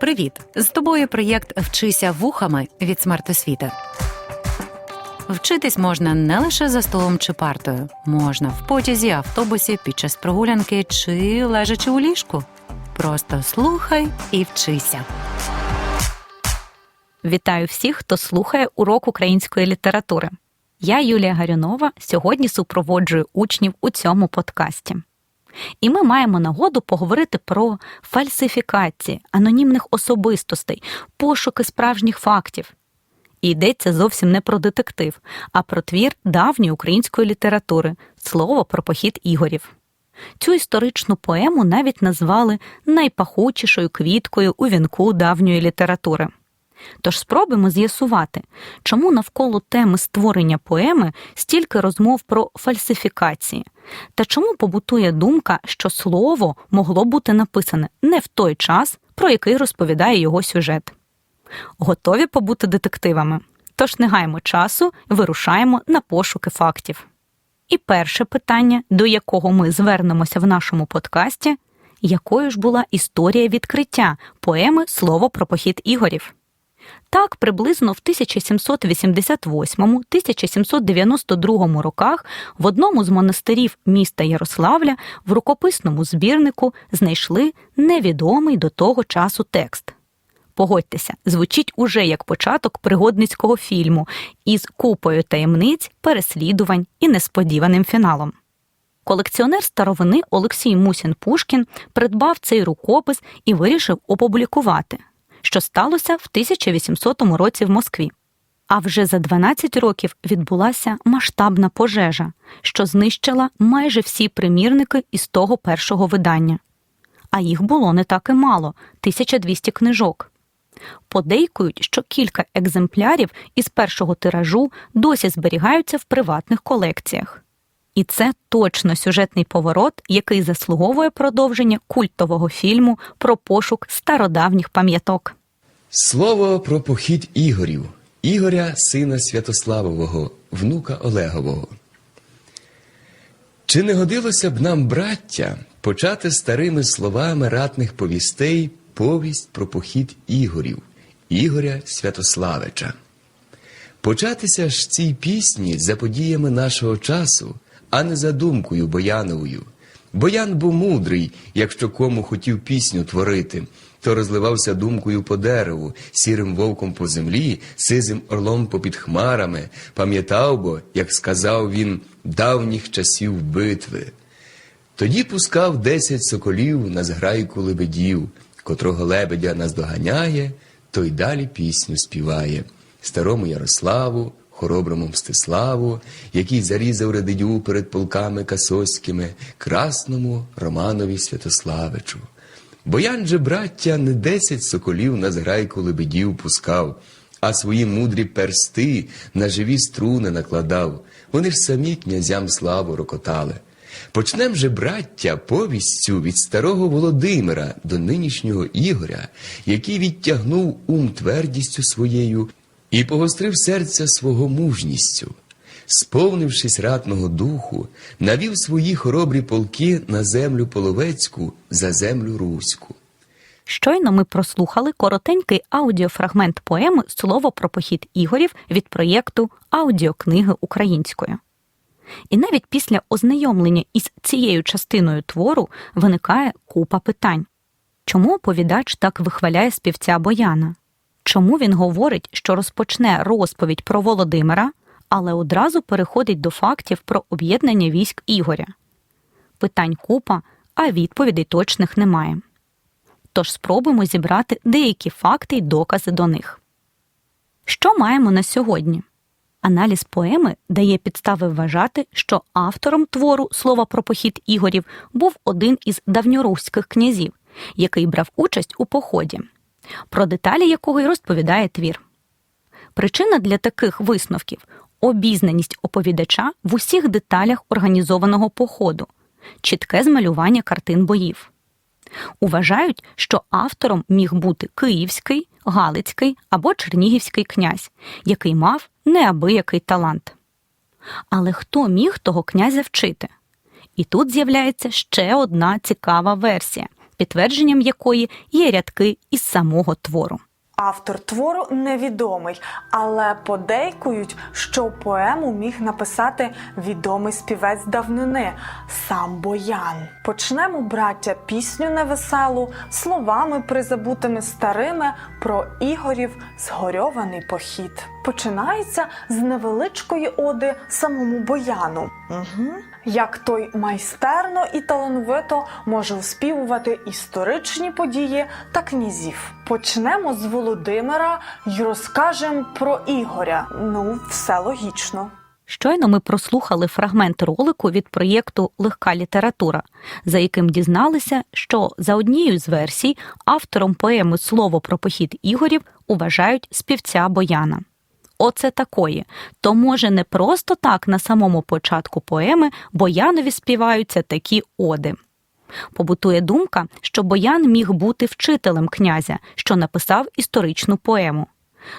Привіт! З тобою проєкт Вчися вухами від смертосвіти. Вчитись можна не лише за столом чи партою, можна в потязі, автобусі, під час прогулянки чи лежачи у ліжку. Просто слухай і вчися. Вітаю всіх, хто слухає урок української літератури. Я Юлія Гарюнова сьогодні супроводжую учнів у цьому подкасті. І ми маємо нагоду поговорити про фальсифікації, анонімних особистостей, пошуки справжніх фактів. І йдеться зовсім не про детектив, а про твір давньої української літератури слово про похід ігорів. Цю історичну поему навіть назвали найпахучішою квіткою у вінку давньої літератури. Тож спробуємо з'ясувати, чому навколо теми створення поеми стільки розмов про фальсифікації, та чому побутує думка, що слово могло бути написане не в той час, про який розповідає його сюжет. Готові побути детективами? Тож не гаймо часу, вирушаємо на пошуки фактів. І перше питання, до якого ми звернемося в нашому подкасті, якою ж була історія відкриття поеми Слово про похід ігорів? Так, приблизно в 1788-1792 роках в одному з монастирів міста Ярославля в рукописному збірнику знайшли невідомий до того часу текст. Погодьтеся, звучить уже як початок пригодницького фільму із купою таємниць, переслідувань і несподіваним фіналом. Колекціонер старовини Олексій Мусін Пушкін придбав цей рукопис і вирішив опублікувати що сталося в 1800 році в Москві. А вже за 12 років відбулася масштабна пожежа, що знищила майже всі примірники із того першого видання. А їх було не так і мало 1200 книжок. Подейкують, що кілька екземплярів із першого тиражу досі зберігаються в приватних колекціях. І це точно сюжетний поворот, який заслуговує продовження культового фільму про пошук стародавніх пам'яток. Слово про похід Ігорів, Ігоря, сина Святославового, внука Олегового. Чи не годилося б нам, браття, почати старими словами ратних повістей повість про похід Ігорів, Ігоря Святославича? Початися ж цій пісні за подіями нашого часу, а не за думкою Бояновою. Боян був мудрий, якщо кому хотів пісню творити то розливався думкою по дереву, сірим вовком по землі, сизим орлом попід хмарами, пам'ятав бо, як сказав він, давніх часів битви. Тоді пускав десять соколів на зграйку лебедів, котрого лебедя наздоганяє, то й далі пісню співає старому Ярославу, хороброму Мстиславу, який зарізав редидю перед полками касоськими, красному Романові Святославичу. Боян же, браття, не десять соколів на зграйку лебедів пускав, а свої мудрі персти на живі струни накладав. Вони ж самі князям славу рокотали. Почнем же, браття, повістю від старого Володимира до нинішнього Ігоря, який відтягнув ум твердістю своєю і погострив серця свого мужністю сповнившись ратного духу, навів свої хоробрі полки на землю половецьку за землю руську. Щойно ми прослухали коротенький аудіофрагмент поеми Слово про похід ігорів від проєкту Аудіокниги українською. І навіть після ознайомлення із цією частиною твору виникає купа питань. Чому оповідач так вихваляє співця Бояна? Чому він говорить, що розпочне розповідь про Володимира, але одразу переходить до фактів про об'єднання військ Ігоря. Питань купа, а відповідей точних немає. Тож спробуємо зібрати деякі факти й докази до них. Що маємо на сьогодні? Аналіз поеми дає підстави вважати, що автором твору слова про похід Ігорів був один із давньоруських князів, який брав участь у поході, про деталі якого й розповідає твір. Причина для таких висновків обізнаність оповідача в усіх деталях організованого походу, чітке змалювання картин боїв. Уважають, що автором міг бути київський, галицький або чернігівський князь, який мав неабиякий талант. Але хто міг того князя вчити? І тут з'являється ще одна цікава версія підтвердженням якої є рядки із самого твору. Автор твору невідомий, але подейкують, що поему міг написати відомий співець давнини сам Боян. Почнемо, браття, пісню невеселу словами призабутими старими про Ігорів згорьований похід. Починається з невеличкої оди самому Бояну. Угу. Як той майстерно і талановито може оспівувати історичні події та князів. Почнемо з Володимира й розкажемо про Ігоря. Ну, все логічно. Щойно ми прослухали фрагмент ролику від проєкту Легка література, за яким дізналися, що за однією з версій автором поеми Слово про похід Ігорів уважають співця Бояна. Оце такої. То може не просто так на самому початку поеми Боянові співаються такі оди. Побутує думка, що Боян міг бути вчителем князя, що написав історичну поему,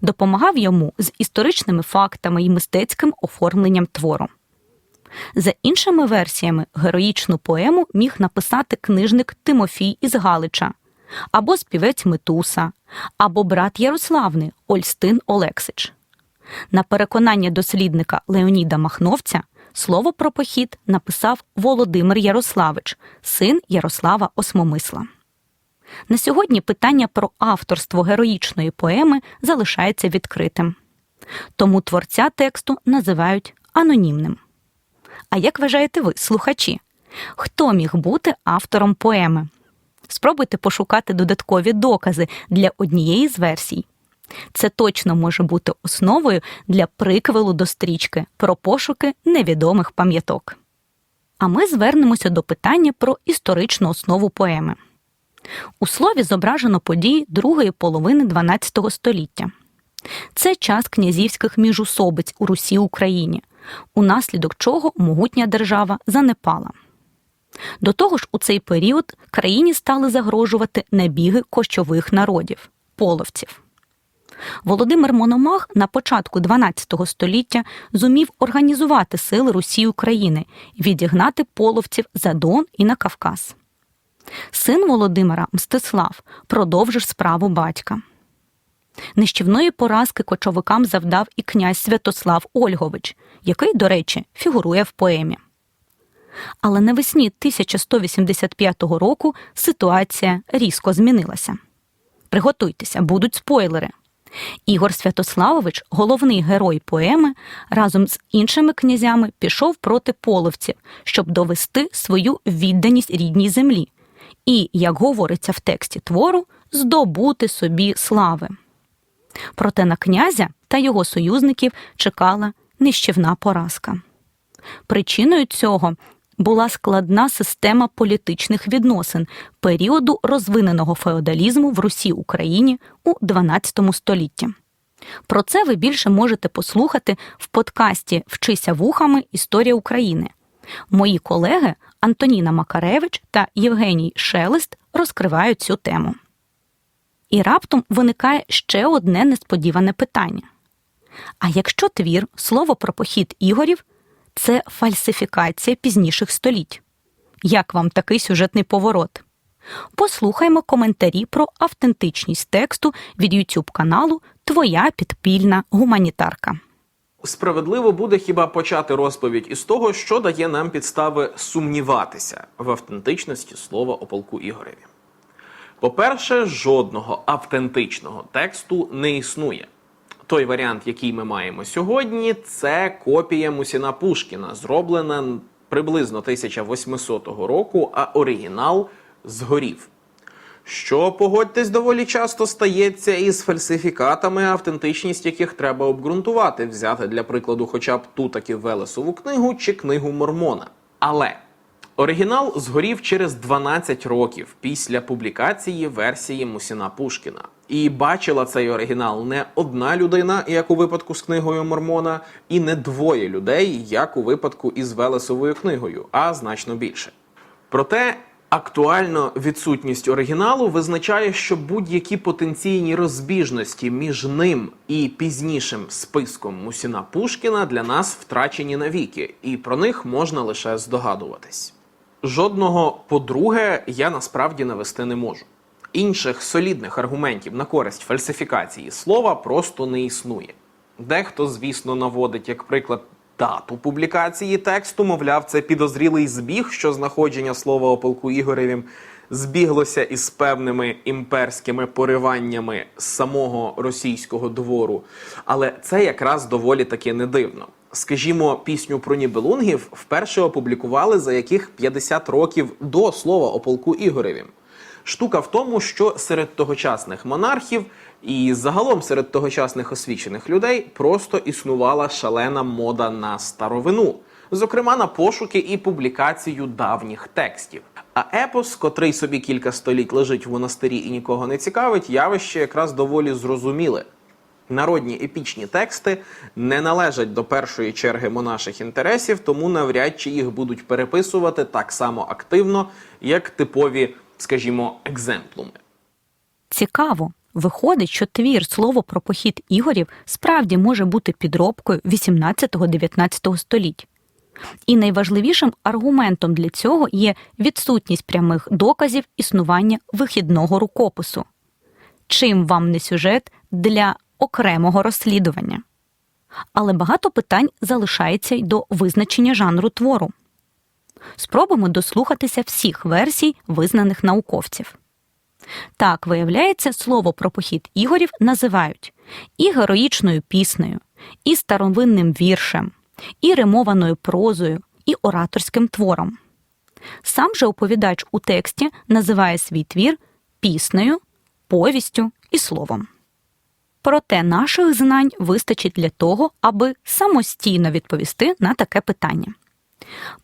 допомагав йому з історичними фактами і мистецьким оформленням твору. За іншими версіями, героїчну поему міг написати книжник Тимофій із Галича, або співець Метуса, або брат Ярославни Ольстин Олексич. На переконання дослідника Леоніда Махновця слово про похід написав Володимир Ярославич, син Ярослава Осмомисла. На сьогодні питання про авторство героїчної поеми залишається відкритим. Тому творця тексту називають анонімним. А як вважаєте ви, слухачі? Хто міг бути автором поеми? Спробуйте пошукати додаткові докази для однієї з версій. Це точно може бути основою для приквелу до стрічки про пошуки невідомих пам'яток. А ми звернемося до питання про історичну основу поеми. У слові зображено події другої половини XII століття. Це час князівських міжусобиць у Русі Україні, унаслідок чого могутня держава занепала. До того ж, у цей період країні стали загрожувати набіги кощових народів половців. Володимир Мономах на початку XII століття зумів організувати сили Русі України і відігнати половців за Дон і на Кавказ. Син Володимира Мстислав продовжив справу батька. Нищівної поразки кочовикам завдав і князь Святослав Ольгович, який, до речі, фігурує в поемі. Але навесні 1185 року ситуація різко змінилася. Приготуйтеся, будуть спойлери. Ігор Святославович, головний герой поеми, разом з іншими князями пішов проти половців, щоб довести свою відданість рідній землі і, як говориться в тексті твору, здобути собі слави. Проте на князя та його союзників чекала нищівна поразка. Причиною цього була складна система політичних відносин періоду розвиненого феодалізму в Русі Україні у XII столітті. Про це ви більше можете послухати в подкасті Вчися вухами Історія України. Мої колеги Антоніна Макаревич та Євгеній Шелест розкривають цю тему. І раптом виникає ще одне несподіване питання. А якщо твір слово про похід Ігорів це фальсифікація пізніших століть. Як вам такий сюжетний поворот? Послухаймо коментарі про автентичність тексту від YouTube каналу Твоя підпільна гуманітарка. Справедливо буде хіба почати розповідь із того, що дає нам підстави сумніватися в автентичності слова о полку Ігореві. По-перше, жодного автентичного тексту не існує. Той варіант, який ми маємо сьогодні, це копія Мусіна Пушкіна, зроблена приблизно 1800 року, а оригінал згорів. Що, погодьтесь, доволі часто стається із фальсифікатами, автентичність яких треба обґрунтувати, взяти для прикладу, хоча б ту таки Велесову книгу чи книгу Мормона. Але оригінал згорів через 12 років після публікації версії Мусіна Пушкіна. І бачила цей оригінал не одна людина, як у випадку з книгою Мормона, і не двоє людей, як у випадку із Велесовою книгою, а значно більше. Проте актуально відсутність оригіналу визначає, що будь-які потенційні розбіжності між ним і пізнішим списком Мусіна Пушкіна для нас втрачені навіки, і про них можна лише здогадуватись. Жодного по-друге я насправді навести не можу. Інших солідних аргументів на користь фальсифікації слова просто не існує. Дехто, звісно, наводить як приклад дату публікації тексту, мовляв, це підозрілий збіг, що знаходження слова о полку Ігоревім збіглося із певними імперськими пориваннями самого російського двору. Але це якраз доволі таки не дивно. Скажімо, пісню про Нібелунгів вперше опублікували за яких 50 років до слова о полку Ігоревім. Штука в тому, що серед тогочасних монархів і загалом серед тогочасних освічених людей просто існувала шалена мода на старовину, зокрема на пошуки і публікацію давніх текстів. А епос, котрий собі кілька століть лежить в монастирі і нікого не цікавить, явище якраз доволі зрозуміле. Народні епічні тексти не належать до першої черги монаших інтересів, тому навряд чи їх будуть переписувати так само активно, як типові, скажімо, екземплуми. Цікаво. Виходить, що твір слово про похід Ігорів справді може бути підробкою 18-19 століть. І найважливішим аргументом для цього є відсутність прямих доказів існування вихідного рукопису. Чим вам не сюжет для окремого розслідування? Але багато питань залишається й до визначення жанру твору. Спробуємо дослухатися всіх версій визнаних науковців. Так, виявляється, слово про похід Ігорів називають і героїчною піснею, і старовинним віршем, і римованою прозою, і ораторським твором. Сам же оповідач у тексті називає свій твір піснею, повістю і словом. Проте наших знань вистачить для того, аби самостійно відповісти на таке питання.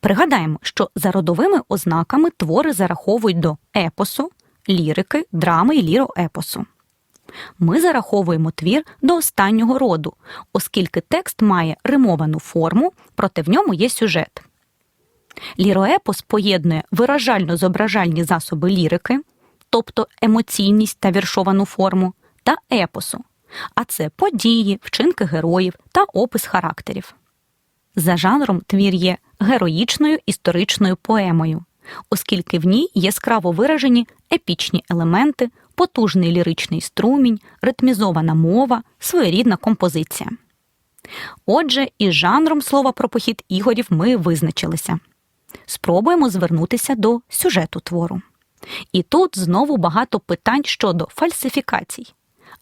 Пригадаємо, що за родовими ознаками твори зараховують до епосу, лірики, драми і ліроепосу. Ми зараховуємо твір до останнього роду, оскільки текст має римовану форму, проте в ньому є сюжет. Ліроепос поєднує виражально-зображальні засоби лірики, тобто емоційність та віршовану форму, та епосу, а це події, вчинки героїв та опис характерів. За жанром твір є героїчною історичною поемою, оскільки в ній яскраво виражені епічні елементи, потужний ліричний струмінь, ритмізована мова, своєрідна композиція. Отже, із жанром слова про похід Ігорів ми визначилися. Спробуємо звернутися до сюжету твору. І тут знову багато питань щодо фальсифікацій.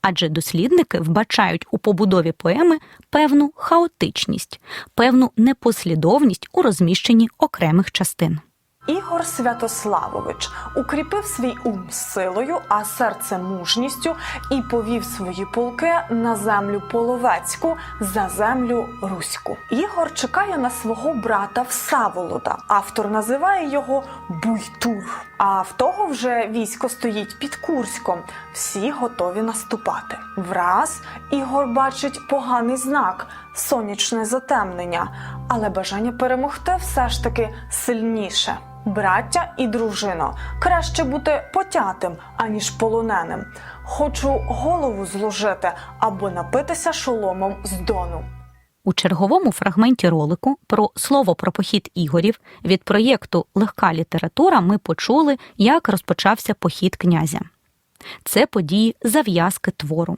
Адже дослідники вбачають у побудові поеми певну хаотичність, певну непослідовність у розміщенні окремих частин. Ігор Святославович укріпив свій ум силою, а серце мужністю і повів свої полки на землю половецьку за землю руську. Ігор чекає на свого брата Всаволода. Автор називає його Буйтур. А в того вже військо стоїть під Курськом. Всі готові наступати. Враз Ігор бачить поганий знак сонячне затемнення, але бажання перемогти все ж таки сильніше. Браття і дружино, краще бути потятим, аніж полоненим. Хочу голову зложити або напитися шоломом з дону. У черговому фрагменті ролику про слово про похід Ігорів від проєкту Легка література ми почули, як розпочався похід князя. Це події зав'язки твору.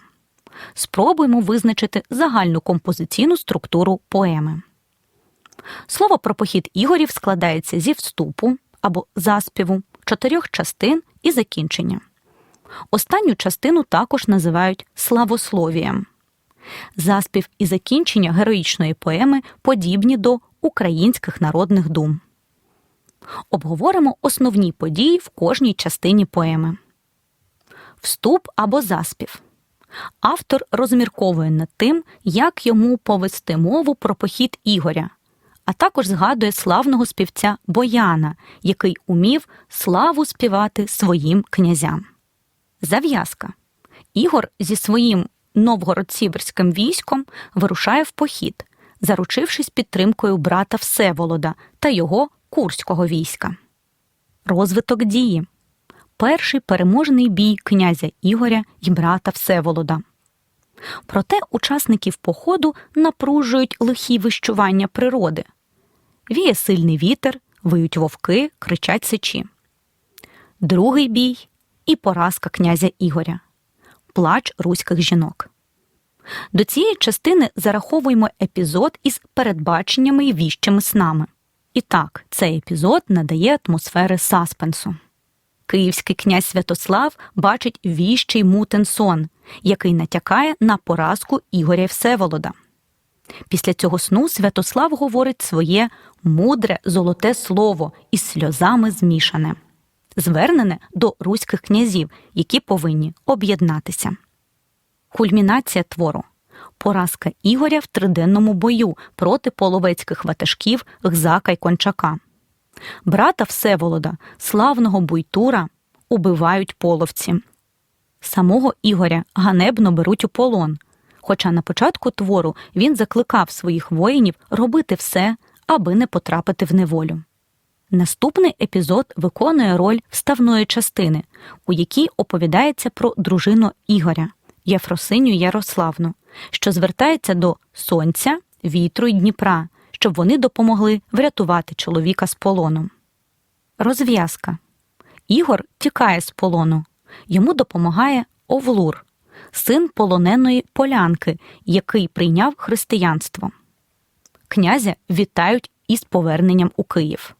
Спробуємо визначити загальну композиційну структуру поеми. Слово про похід Ігорів складається зі вступу або заспіву, чотирьох частин і закінчення. Останню частину також називають славословієм. Заспів і закінчення героїчної поеми подібні до українських народних дум. Обговоримо основні події в кожній частині поеми. Вступ або заспів. Автор розмірковує над тим, як йому повести мову про похід Ігоря, а також згадує славного співця Бояна, який умів славу співати своїм князям. Зав'язка. Ігор зі своїм новгород-сіверським військом вирушає в похід, заручившись підтримкою брата Всеволода та його курського війська. Розвиток дії. Перший переможний бій князя Ігоря і брата Всеволода. Проте учасників походу напружують лихі вищування природи. Віє сильний вітер, виють вовки, кричать сичі. Другий бій і поразка князя Ігоря. Плач руських жінок. До цієї частини зараховуємо епізод із передбаченнями і віщими снами. І так, цей епізод надає атмосфери саспенсу. Київський князь Святослав бачить віщий мутен сон, який натякає на поразку Ігоря Всеволода. Після цього сну Святослав говорить своє мудре золоте слово із сльозами змішане, звернене до руських князів, які повинні об'єднатися. Кульмінація твору поразка Ігоря в триденному бою проти половецьких ватажків Гзака й Кончака. Брата Всеволода, славного буйтура, убивають половці. Самого Ігоря ганебно беруть у полон. Хоча на початку твору він закликав своїх воїнів робити все, аби не потрапити в неволю. Наступний епізод виконує роль вставної частини, у якій оповідається про дружину Ігоря Єфросиню Ярославну, що звертається до сонця, вітру й Дніпра, щоб вони допомогли врятувати чоловіка з полону. Розв'язка Ігор тікає з полону. Йому допомагає Овлур, син полоненої полянки, який прийняв християнство. Князя вітають із поверненням у Київ.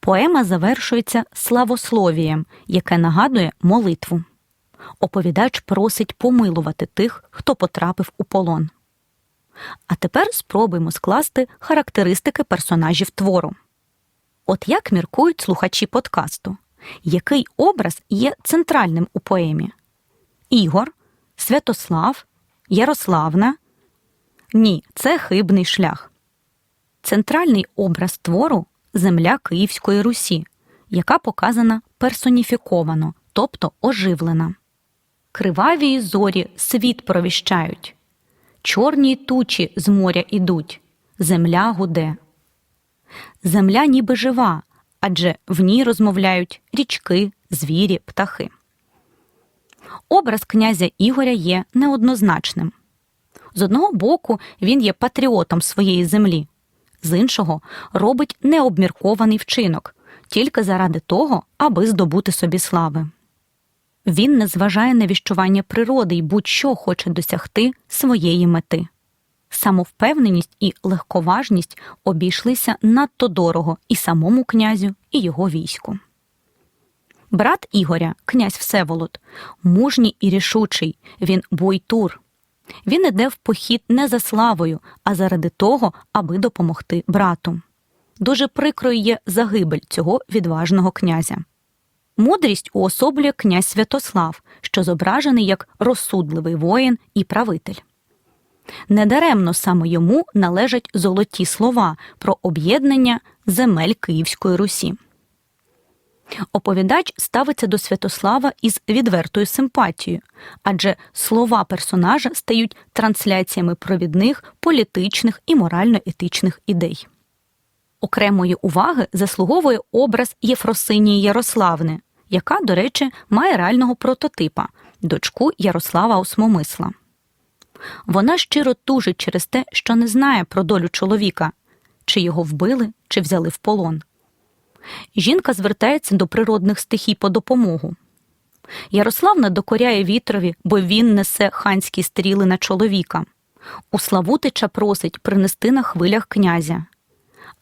Поема завершується славословієм, яке нагадує молитву. Оповідач просить помилувати тих, хто потрапив у полон. А тепер спробуємо скласти характеристики персонажів твору. От як міркують слухачі подкасту, який образ є центральним у поемі? Ігор, Святослав, Ярославна? Ні, це хибний шлях. Центральний образ твору земля Київської Русі, яка показана персоніфіковано, тобто оживлена. Криваві зорі світ провіщають, чорні тучі з моря ідуть, земля гуде. Земля ніби жива, адже в ній розмовляють річки, звірі, птахи. Образ князя Ігоря є неоднозначним. З одного боку, він є патріотом своєї землі, з іншого робить необміркований вчинок тільки заради того, аби здобути собі слави. Він не зважає на віщування природи і будь-що хоче досягти своєї мети. Самовпевненість і легковажність обійшлися надто дорого і самому князю, і його війську. Брат Ігоря, князь Всеволод, мужній і рішучий, він бойтур. Він іде в похід не за славою, а заради того, аби допомогти брату. Дуже прикрою є загибель цього відважного князя. Мудрість уособлює князь Святослав, що зображений як розсудливий воїн і правитель. Недаремно саме йому належать золоті слова про об'єднання земель Київської Русі. Оповідач ставиться до Святослава із відвертою симпатією, адже слова персонажа стають трансляціями провідних політичних і морально-етичних ідей. Окремої уваги заслуговує образ Єфросинії Ярославни, яка, до речі, має реального прототипа дочку Ярослава Осмомисла. Вона щиро тужить через те, що не знає про долю чоловіка, чи його вбили, чи взяли в полон. Жінка звертається до природних стихій по допомогу. Ярославна докоряє вітрові, бо він несе ханські стріли на чоловіка. У Славутича просить принести на хвилях князя.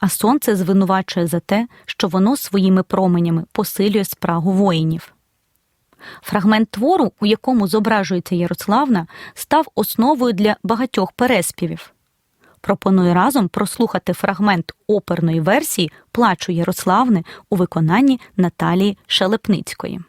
А сонце звинувачує за те, що воно своїми променями посилює спрагу воїнів. Фрагмент твору, у якому зображується Ярославна, став основою для багатьох переспівів. Пропоную разом прослухати фрагмент оперної версії Плачу Ярославни у виконанні Наталії Шелепницької.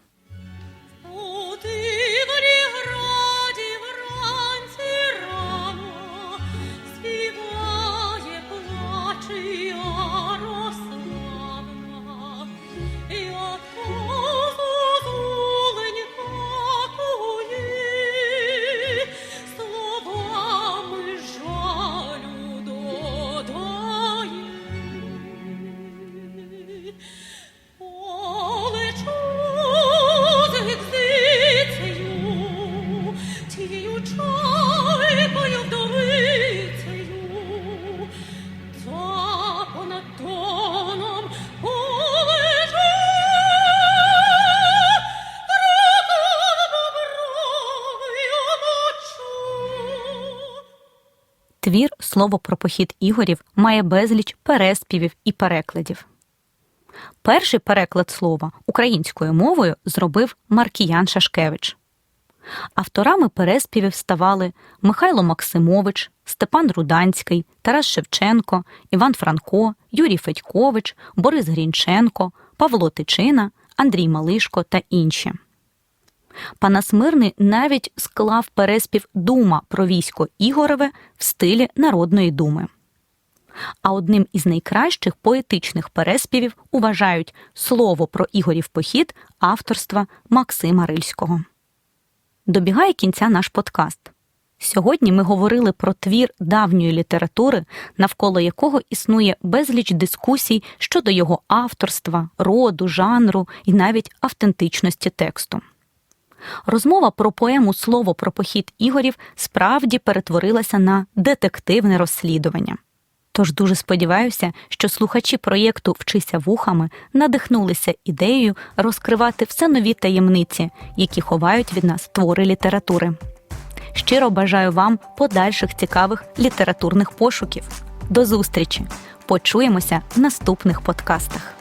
Слово про похід Ігорів має безліч переспівів і перекладів. Перший переклад слова українською мовою зробив Маркіян Шашкевич. Авторами переспівів ставали Михайло Максимович, Степан Руданський, Тарас Шевченко, Іван Франко, Юрій Федькович, Борис Грінченко, Павло Тичина, Андрій Малишко та інші. Панас Мирний навіть склав переспів Дума про військо Ігореве в стилі Народної думи. А одним із найкращих поетичних переспівів вважають слово про Ігорів похід авторства Максима Рильського. Добігає кінця наш подкаст. Сьогодні ми говорили про твір давньої літератури, навколо якого існує безліч дискусій щодо його авторства, роду, жанру і навіть автентичності тексту. Розмова про поему Слово про похід Ігорів справді перетворилася на детективне розслідування. Тож дуже сподіваюся, що слухачі проєкту Вчися вухами надихнулися ідеєю розкривати все нові таємниці, які ховають від нас твори літератури. Щиро бажаю вам подальших цікавих літературних пошуків. До зустрічі! Почуємося в наступних подкастах.